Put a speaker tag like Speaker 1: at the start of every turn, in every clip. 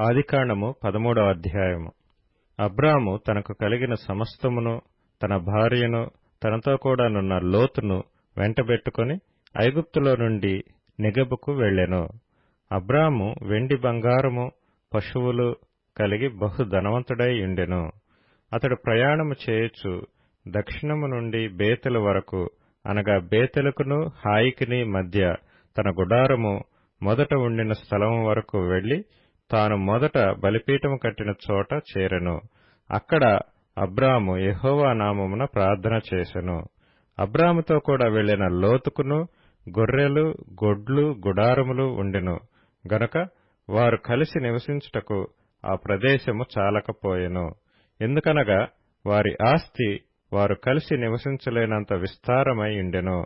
Speaker 1: ఆదికాండము పదమూడవ అధ్యాయము. అబ్రాము తనకు కలిగిన సమస్తమును తన భార్యను తనతో కూడానున్న లోతును వెంటబెట్టుకుని ఐగుప్తులో నుండి నిగబుకు వెళ్ళెను. అబ్రాము వెండి బంగారము పశువులు కలిగి బహు ధనవంతుడై ఉండెను. అతడు ప్రయాణము చేయొచ్చు దక్షిణము నుండి బేతల వరకు అనగా బేతలకును హాయికిని మధ్య తన గుడారము మొదట ఉండిన స్థలము వరకు వెళ్ళి తాను మొదట బలిపీఠము కట్టిన చోట చేరెను. అక్కడ అబ్రాము యహోవా నామమున ప్రార్థన చేసెను. అబ్రాముతో కూడా వెళ్ళిన లోతుకును గొర్రెలు గొడ్లు గుడారములు ఉండెను. గనుక వారు కలిసి నివసించుటకు ఆ ప్రదేశము చాలకపోయెను. ఎందుకనగా వారి ఆస్తి వారు కలిసి నివసించలేనంత విస్తారమై ఉండెను.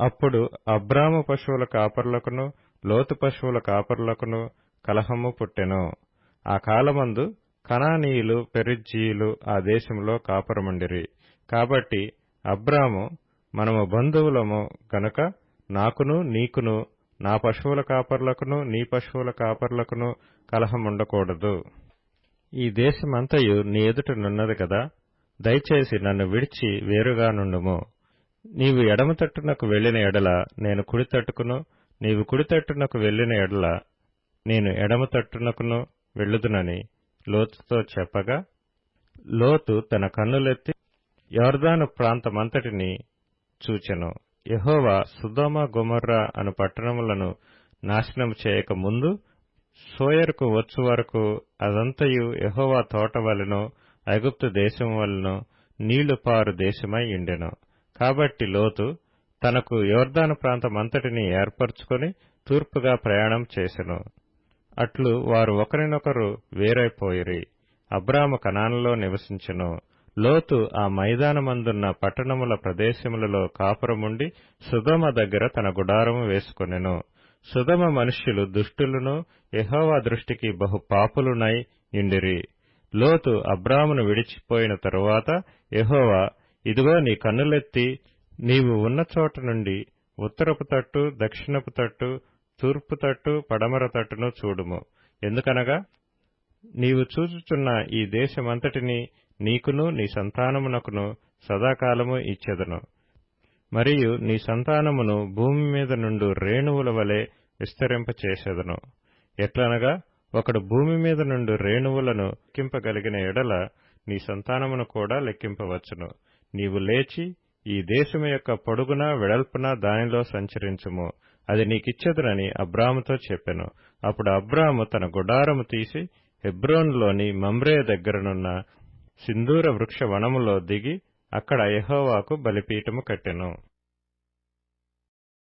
Speaker 1: అప్పుడు అబ్రాము పశువుల కాపర్లకును లోతు పశువుల కాపరులకును కలహము పుట్టెను. ఆ కాలమందు కనానీయులు పెరిజ్జీయులు ఆ దేశంలో కాపురముండిరి. కాబట్టి అబ్రాము మనము బంధువులము గనుక నాకును నీకును నా పశువుల కాపర్లకును నీ పశువుల కాపర్లకును కలహముండకూడదు. ఈ దేశమంతయు నీ ఎదుట నున్నది కదా దయచేసి నన్ను విడిచి వేరుగా నుండుము. నీవు ఎడమ తట్టునకు వెళ్ళిన ఎడల నేను కుడి తట్టుకును నీవు కుడి తట్టునకు వెళ్ళిన ఎడల నేను ఎడమ తట్టునకును వెళ్ళుదునని లోతుతో చెప్పగా లోతు తన కన్నులెత్తి యోర్దాను ప్రాంతమంతటిని చూచెను. యహోవా సుధోమ గుమర్రా అను పట్టణములను నాశనం చేయక ముందు సోయర్కు వచ్చు వరకు అదంతయు యహోవా తోట వలనో ఐగుప్తు దేశం వలెనో నీళ్ళు పారు దేశమై ఉండెను. కాబట్టి లోతు తనకు యోర్దాను ప్రాంతమంతటిని ఏర్పరచుకొని తూర్పుగా ప్రయాణం చేసెను. అట్లు వారు ఒకరినొకరు వేరైపోయిరి. అబ్రాము కణాలలో నివసించెను. లోతు ఆ మైదానమందున్న పట్టణముల ప్రదేశములలో కాపురముండి సుధమ దగ్గర తన గుడారము వేసుకొనెను. సుధమ మనుష్యులు దుష్టులను యహోవా దృష్టికి బహు పాపులునై ఇండిరి లోతు అబ్రామును విడిచిపోయిన తరువాత యహోవా ఇదిగో నీ కన్నులెత్తి నీవు ఉన్న చోట నుండి ఉత్తరపు తట్టు దక్షిణపు తట్టు తూర్పు తట్టు పడమర తట్టును చూడుము. ఎందుకనగా నీవు చూచుచున్న ఈ దేశమంతటిని నీకును నీ సంతానమునకును సదాకాలము ఇచ్చెదను. మరియు నీ సంతానమును భూమి మీద నుండు రేణువుల వలె విస్తరింపచేసెదను. ఎట్లనగా ఒకడు భూమి మీద నుండి రేణువులను లెక్కింపగలిగిన ఎడల నీ సంతానమును కూడా లెక్కింపవచ్చును. నీవు లేచి ఈ దేశము యొక్క పొడుగున వెడల్పున దానిలో సంచరించుము. అది నీకిచ్చెదనని అబ్రాముతో చెప్పెను. అప్పుడు అబ్రాము తన గుడారము తీసి హెబ్రోన్లోని మమ్రే దగ్గరనున్న సింధూర వృక్ష వనములో దిగి అక్కడ యహోవాకు బలిపీఠము కట్టెను.